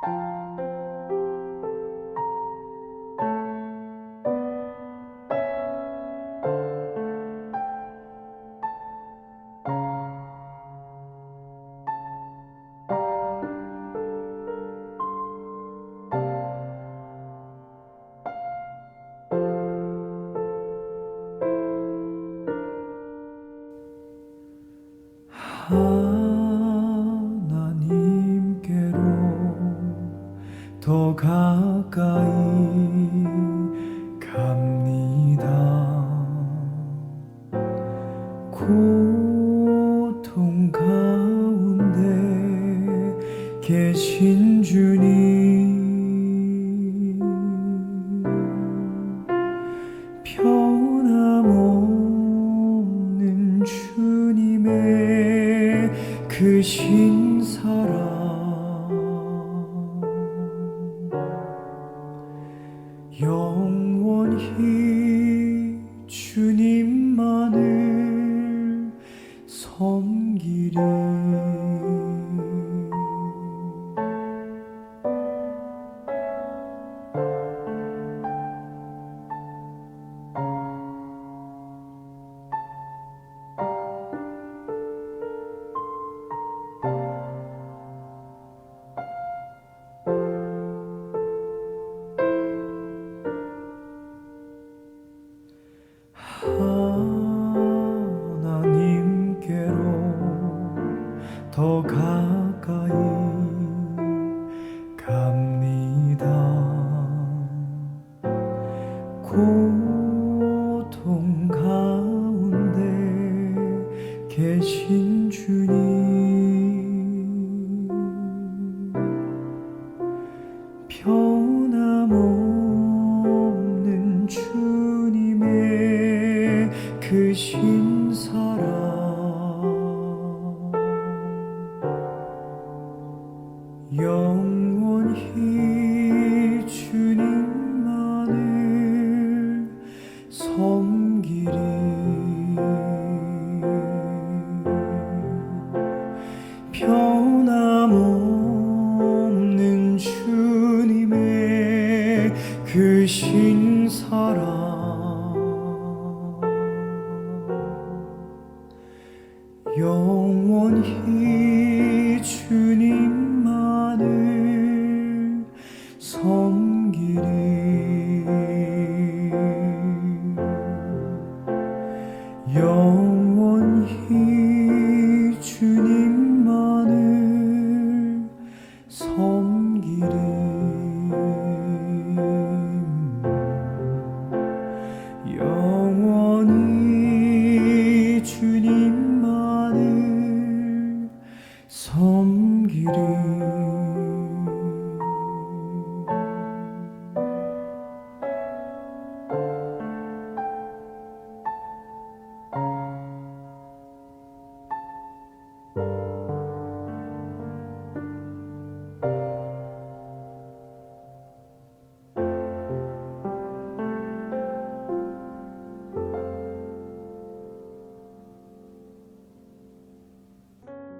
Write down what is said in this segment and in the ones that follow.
하나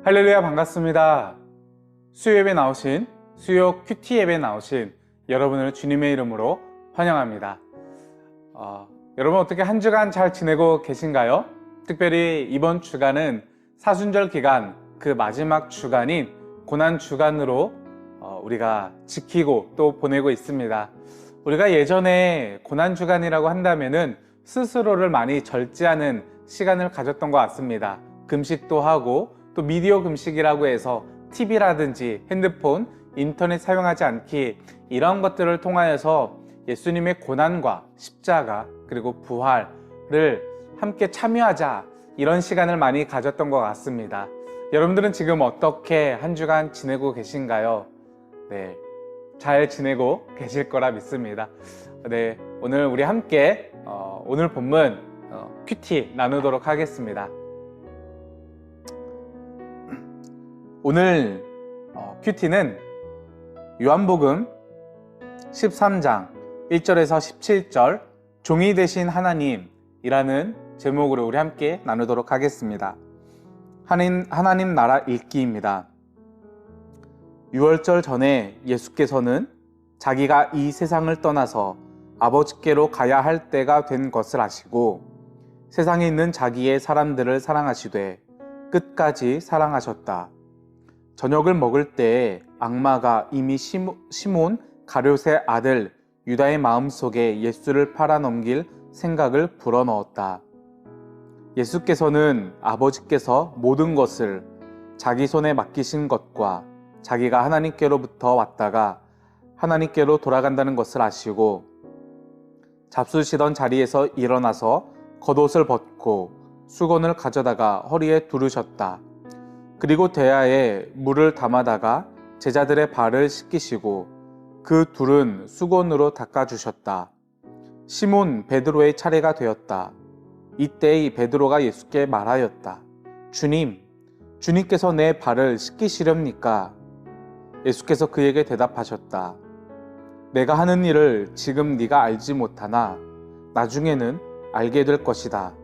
할렐루야 반갑습니다. 수요 예배 나오신 수요 큐티 예배 나오신 여러분을 주님의 이름으로 환영합니다. 어, 여러분 어떻게 한 주간 잘 지내고 계신가요? 특별히 이번 주간은 사순절 기간 그 마지막 주간인 고난 주간으로 어, 우리가 지키고 또 보내고 있습니다. 우리가 예전에 고난 주간이라고 한다면은 스스로를 많이 절제하는 시간을 가졌던 것 같습니다. 금식도 하고 또 미디어 금식이라고 해서 TV라든지 핸드폰, 인터넷 사용하지 않기 이런 것들을 통하여서 예수님의 고난과 십자가 그리고 부활을 함께 참여하자 이런 시간을 많이 가졌던 것 같습니다. 여러분들은 지금 어떻게 한 주간 지내고 계신가요? 네. 잘 지내고 계실 거라 믿습니다. 네. 오늘 우리 함께 어, 오늘 본문 어, 큐티 나누도록 하겠습니다. 오늘 어, 큐티는 요한복음 13장 1절에서 17절 종이 되신 하나님이라는 제목으로 우리 함께 나누도록 하겠습니다. 하나님, 하나님 나라 읽기입니다. 유월절 전에 예수께서는 자기가 이 세상을 떠나서 아버지께로 가야 할 때가 된 것을 아시고 세상에 있는 자기의 사람들을 사랑하시되 끝까지 사랑하셨다. 저녁을 먹을 때에 악마가 이미 시몬 가룟의 아들 유다의 마음속에 예수를 팔아넘길 생각을 불어넣었다. 예수께서는 아버지께서 모든 것을 자기 손에 맡기신 것과 자기가 하나님께로부터 왔다가 하나님께로 돌아간다는 것을 아시고 잡수시던 자리에서 일어나서 겉옷을 벗고 수건을 가져다가 허리에 두르셨다. 그리고 대야에 물을 담아다가 제자들의 발을 씻기시고 그 둘은 수건으로 닦아주셨다. 시몬 베드로의 차례가 되었다. 이때 이 베드로가 예수께 말하였다. 주님, 주님께서 내 발을 씻기시렵니까? 예수께서 그에게 대답하셨다. 내가 하는 일을 지금 네가 알지 못하나 나중에는 알게 될 것이다.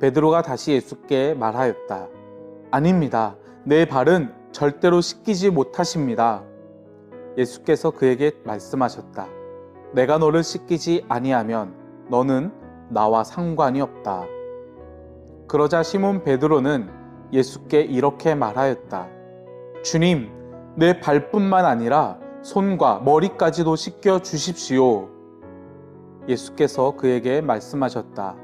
베드로가 다시 예수께 말하였다. 아닙니다. 내 발은 절대로 씻기지 못하십니다. 예수께서 그에게 말씀하셨다. 내가 너를 씻기지 아니하면 너는 나와 상관이 없다. 그러자 시몬 베드로는 예수께 이렇게 말하였다. 주님, 내 발뿐만 아니라 손과 머리까지도 씻겨 주십시오. 예수께서 그에게 말씀하셨다.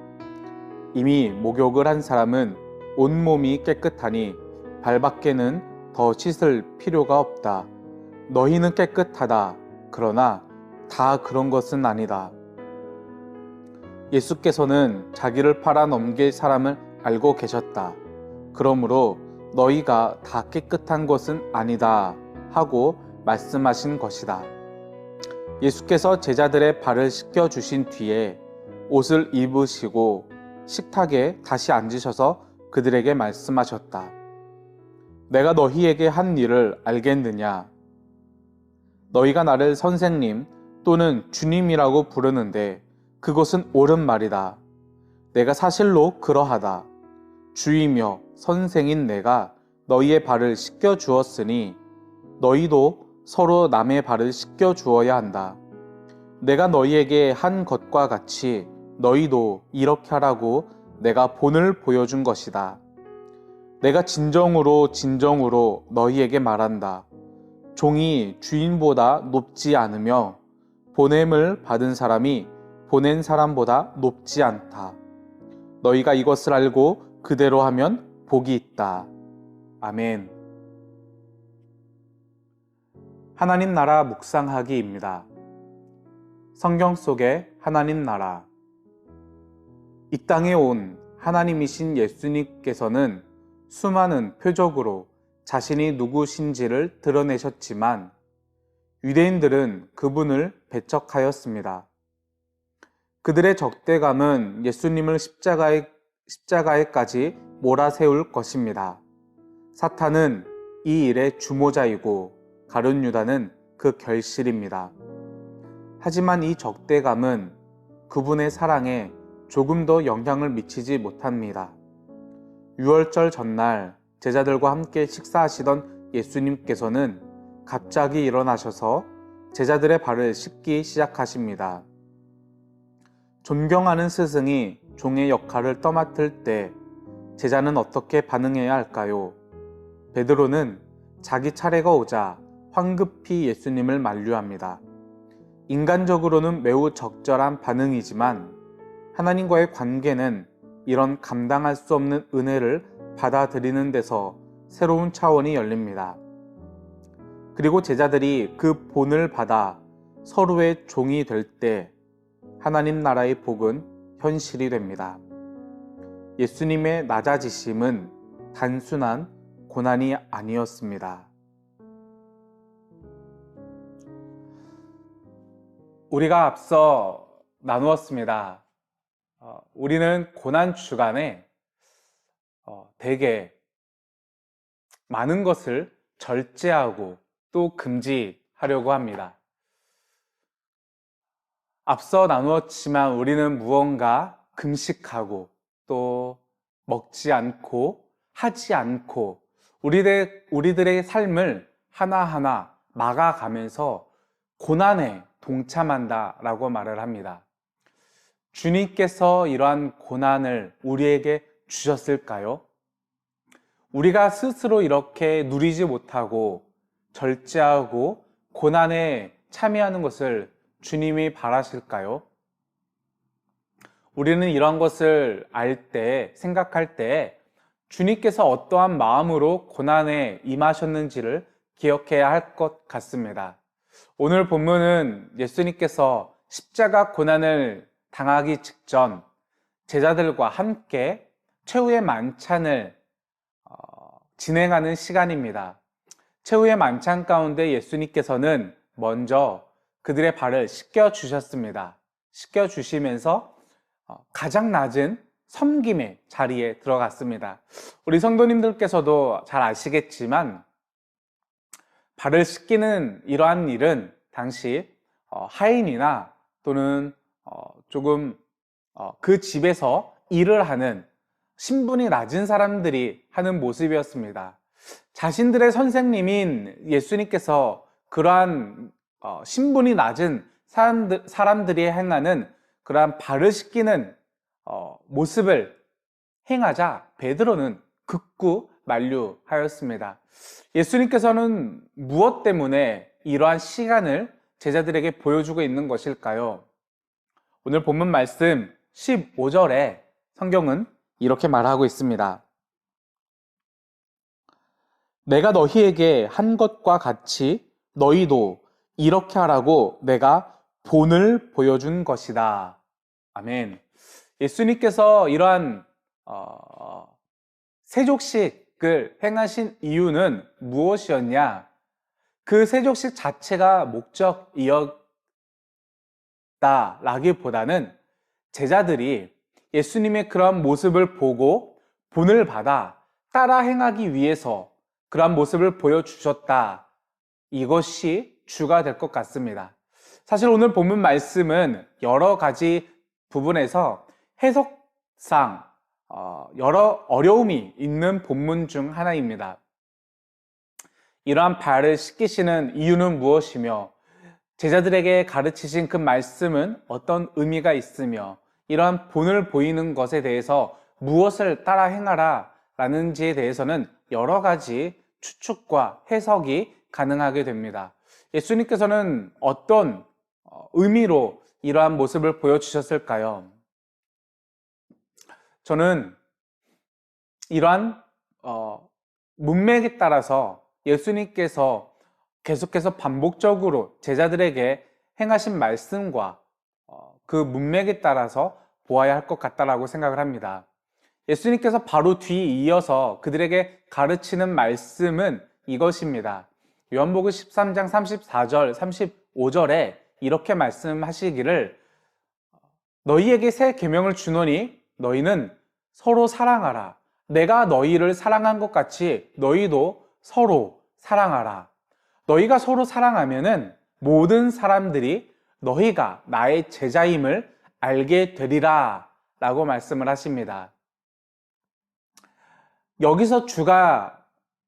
이미 목욕을 한 사람은 온몸이 깨끗하니 발밖에는 더 씻을 필요가 없다. 너희는 깨끗하다. 그러나 다 그런 것은 아니다. 예수께서는 자기를 팔아 넘길 사람을 알고 계셨다. 그러므로 너희가 다 깨끗한 것은 아니다 하고 말씀하신 것이다. 예수께서 제자들의 발을 씻겨 주신 뒤에 옷을 입으시고 식탁에 다시 앉으셔서 그들에게 말씀하셨다. 내가 너희에게 한 일을 알겠느냐? 너희가 나를 선생님 또는 주님이라고 부르는데 그것은 옳은 말이다. 내가 사실로 그러하다. 주이며 선생인 내가 너희의 발을 씻겨 주었으니 너희도 서로 남의 발을 씻겨 주어야 한다. 내가 너희에게 한 것과 같이 너희도 이렇게 하라고 내가 본을 보여준 것이다. 내가 진정으로 진정으로 너희에게 말한다. 종이 주인보다 높지 않으며 보냄을 받은 사람이 보낸 사람보다 높지 않다. 너희가 이것을 알고 그대로 하면 복이 있다. 아멘. 하나님 나라 묵상하기입니다. 성경 속의 하나님 나라. 이 땅에 온 하나님이신 예수님께서는 수많은 표적으로 자신이 누구신지를 드러내셨지만 유대인들은 그분을 배척하였습니다. 그들의 적대감은 예수님을 십자가에, 십자가에까지 몰아세울 것입니다. 사탄은 이 일의 주모자이고 가룟 유다는 그 결실입니다. 하지만 이 적대감은 그분의 사랑에 조금 더 영향을 미치지 못합니다. 6월절 전날 제자들과 함께 식사하시던 예수님께서는 갑자기 일어나셔서 제자들의 발을 씻기 시작하십니다. 존경하는 스승이 종의 역할을 떠맡을 때 제자는 어떻게 반응해야 할까요? 베드로는 자기 차례가 오자 황급히 예수님을 만류합니다. 인간적으로는 매우 적절한 반응이지만 하나님과의 관계는 이런 감당할 수 없는 은혜를 받아들이는 데서 새로운 차원이 열립니다. 그리고 제자들이 그 본을 받아 서로의 종이 될 때 하나님 나라의 복은 현실이 됩니다. 예수님의 낮아지심은 단순한 고난이 아니었습니다. 우리가 앞서 나누었습니다. 어, 우리는 고난 주간에 어, 대개 많은 것을 절제하고 또 금지하려고 합니다. 앞서 나누었지만 우리는 무언가 금식하고 또 먹지 않고 하지 않고 우리들, 우리들의 삶을 하나하나 막아가면서 고난에 동참한다라고 말을 합니다. 주님께서 이러한 고난을 우리에게 주셨을까요? 우리가 스스로 이렇게 누리지 못하고 절제하고 고난에 참여하는 것을 주님이 바라실까요? 우리는 이런 것을 알 때, 생각할 때 주님께서 어떠한 마음으로 고난에 임하셨는지를 기억해야 할 것 같습니다. 오늘 본문은 예수님께서 십자가 고난을 당하기 직전 제자들과 함께 최후의 만찬을 어, 진행하는 시간입니다. 최후의 만찬 가운데 예수님께서는 먼저 그들의 발을 씻겨 주셨습니다. 씻겨 주시면서 어, 가장 낮은 섬김의 자리에 들어갔습니다. 우리 성도님들께서도 잘 아시겠지만 발을 씻기는 이러한 일은 당시 어, 하인이나 또는 어, 조금 그 집에서 일을 하는 신분이 낮은 사람들이 하는 모습이었습니다. 자신들의 선생님인 예수님께서 그러한 신분이 낮은 사람들, 사람들이 행하는 그러한 발을 씻기는 어, 모습을 행하자 베드로는 극구 만류하였습니다. 예수님께서는 무엇 때문에 이러한 시간을 제자들에게 보여주고 있는 것일까요? 오늘 본문 말씀 15절에 성경은 이렇게 말하고 있습니다. 내가 너희에게 한 것과 같이 너희도 이렇게 하라고 내가 본을 보여준 것이다. 아멘. 예수님께서 이러한 어, 세족식을 행하신 이유는 무엇이었냐? 그 세족식 자체가 목적이었 다라기보다는 제자들이 예수님의 그런 모습을 보고 본을 받아 따라 행하기 위해서 그러한 모습을 보여주셨다. 이것이 주가 될 것 같습니다. 사실 오늘 본문 말씀은 여러 가지 부분에서 해석상 어, 여러 어려움이 있는 본문 중 하나입니다. 이러한 발을 씻기시는 이유는 무엇이며 제자들에게 가르치신 그 말씀은 어떤 의미가 있으며 이러한 본을 보이는 것에 대해서 무엇을 따라 행하라 라는지에 대해서는 여러 가지 추측과 해석이 가능하게 됩니다. 예수님께서는 어떤 어, 의미로 이러한 모습을 보여주셨을까요? 저는 이러한 어, 문맥에 따라서 예수님께서 계속해서 반복적으로 제자들에게 행하신 말씀과 어, 그 문맥에 따라서 보아야 할 것 같다라고 생각을 합니다. 예수님께서 바로 뒤 이어서 그들에게 가르치는 말씀은 이것입니다. 요한복음 13장 34절, 35절에 이렇게 말씀하시기를 너희에게 새 계명을 주노니 너희는 서로 사랑하라. 내가 너희를 사랑한 것 같이 너희도 서로 사랑하라. 너희가 서로 사랑하면은 모든 사람들이 너희가 나의 제자임을 알게 되리라. 라고 말씀을 하십니다. 여기서 주가,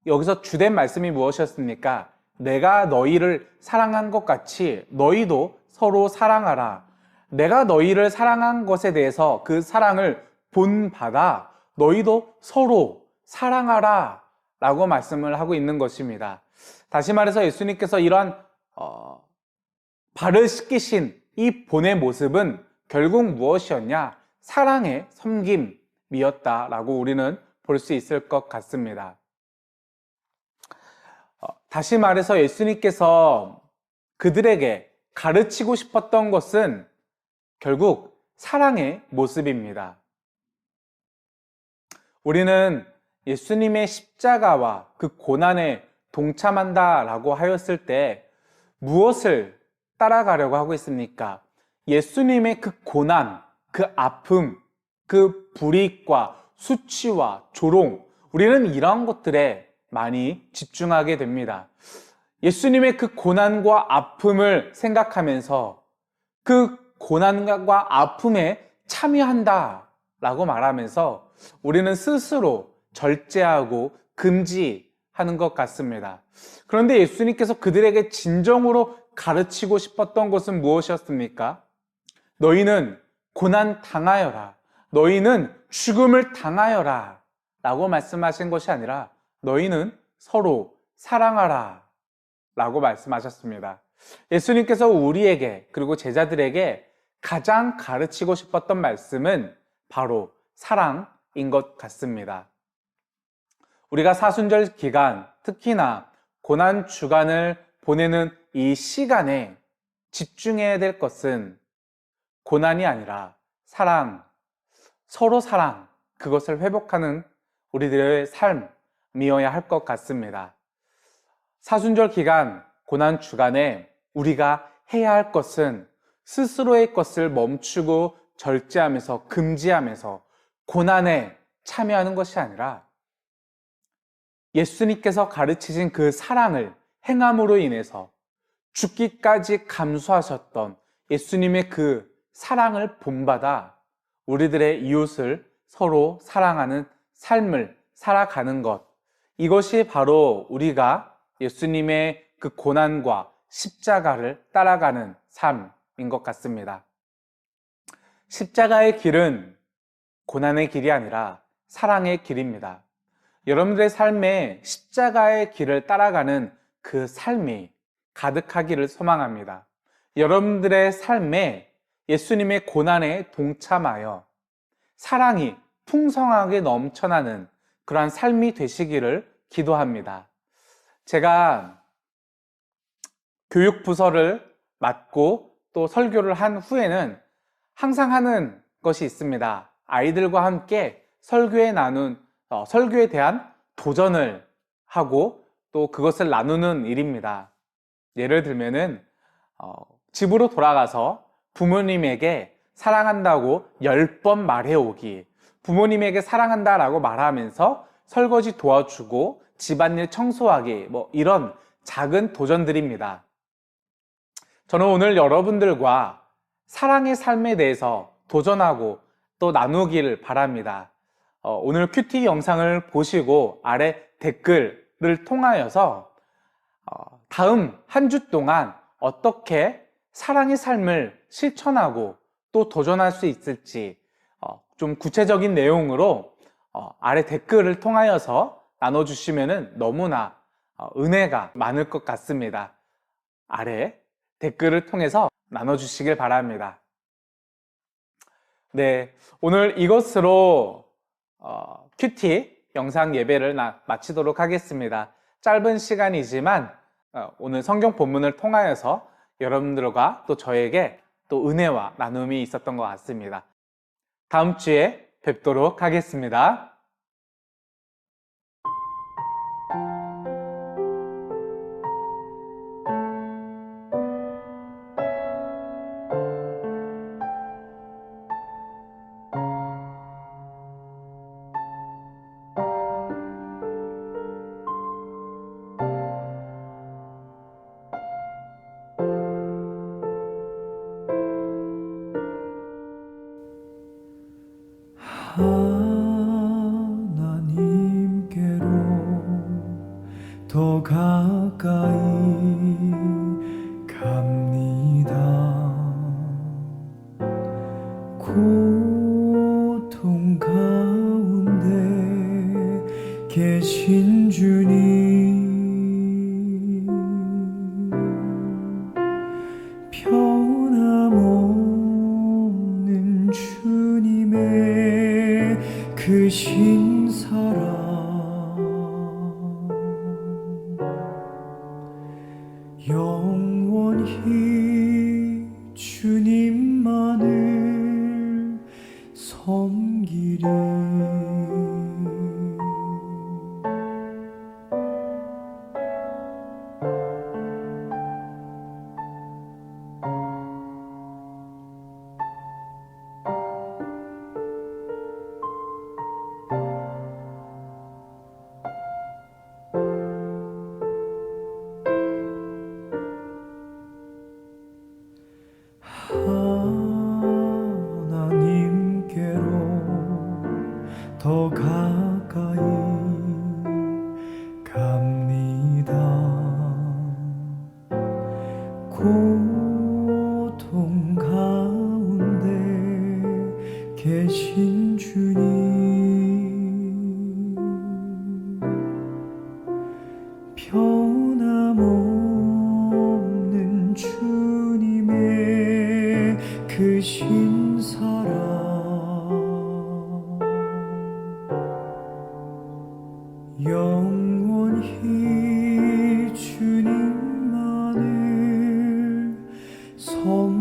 여기서 주된 말씀이 무엇이었습니까? 내가 너희를 사랑한 것 같이 너희도 서로 사랑하라. 내가 너희를 사랑한 것에 대해서 그 사랑을 본받아 너희도 서로 사랑하라. 라고 말씀을 하고 있는 것입니다. 다시 말해서 예수님께서 이러한, 어, 발을 씻기신 이 본의 모습은 결국 무엇이었냐? 사랑의 섬김이었다라고 우리는 볼 수 있을 것 같습니다. 어, 다시 말해서 예수님께서 그들에게 가르치고 싶었던 것은 결국 사랑의 모습입니다. 우리는 예수님의 십자가와 그 고난에 동참한다 라고 하였을 때 무엇을 따라가려고 하고 있습니까? 예수님의 그 고난, 그 아픔, 그 불이익과 수치와 조롱, 우리는 이러한 것들에 많이 집중하게 됩니다. 예수님의 그 고난과 아픔을 생각하면서 그 고난과 아픔에 참여한다 라고 말하면서 우리는 스스로 절제하고 금지 하는 것 같습니다. 그런데 예수님께서 그들에게 진정으로 가르치고 싶었던 것은 무엇이었습니까? 너희는 고난 당하여라. 너희는 죽음을 당하여라. 라고 말씀하신 것이 아니라 너희는 서로 사랑하라. 라고 말씀하셨습니다. 예수님께서 우리에게 그리고 제자들에게 가장 가르치고 싶었던 말씀은 바로 사랑인 것 같습니다. 우리가 사순절 기간, 특히나 고난 주간을 보내는 이 시간에 집중해야 될 것은 고난이 아니라 사랑, 서로 사랑, 그것을 회복하는 우리들의 삶이어야 할 것 같습니다. 사순절 기간, 고난 주간에 우리가 해야 할 것은 스스로의 것을 멈추고 절제하면서 금지하면서 고난에 참여하는 것이 아니라 예수님께서 가르치신 그 사랑을 행함으로 인해서 죽기까지 감수하셨던 예수님의 그 사랑을 본받아 우리들의 이웃을 서로 사랑하는 삶을 살아가는 것. 이것이 바로 우리가 예수님의 그 고난과 십자가를 따라가는 삶인 것 같습니다. 십자가의 길은 고난의 길이 아니라 사랑의 길입니다. 여러분들의 삶에 십자가의 길을 따라가는 그 삶이 가득하기를 소망합니다. 여러분들의 삶에 예수님의 고난에 동참하여 사랑이 풍성하게 넘쳐나는 그러한 삶이 되시기를 기도합니다. 제가 교육부서를 맡고 또 설교를 한 후에는 항상 하는 것이 있습니다. 아이들과 함께 설교에 나눈 어, 설교에 대한 도전을 하고 또 그것을 나누는 일입니다. 예를 들면은 어, 집으로 돌아가서 부모님에게 사랑한다고 열 번 말해오기, 부모님에게 사랑한다라고 말하면서 설거지 도와주고 집안일 청소하기, 뭐 이런 작은 도전들입니다. 저는 오늘 여러분들과 사랑의 삶에 대해서 도전하고 또 나누기를 바랍니다. 어, 오늘 큐티 영상을 보시고 아래 댓글을 통하여서 어, 다음 한 주 동안 어떻게 사랑의 삶을 실천하고 또 도전할 수 있을지 어, 좀 구체적인 내용으로 어, 아래 댓글을 통하여서 나눠주시면 너무나 어, 은혜가 많을 것 같습니다. 아래 댓글을 통해서 나눠주시길 바랍니다. 네, 오늘 이것으로 어, 큐티 영상 예배를 나, 마치도록 하겠습니다. 짧은 시간이지만 어, 오늘 성경 본문을 통하여서 여러분들과 또 저에게 또 은혜와 나눔이 있었던 것 같습니다. 다음 주에 뵙도록 하겠습니다. 사랑 偷看。 섬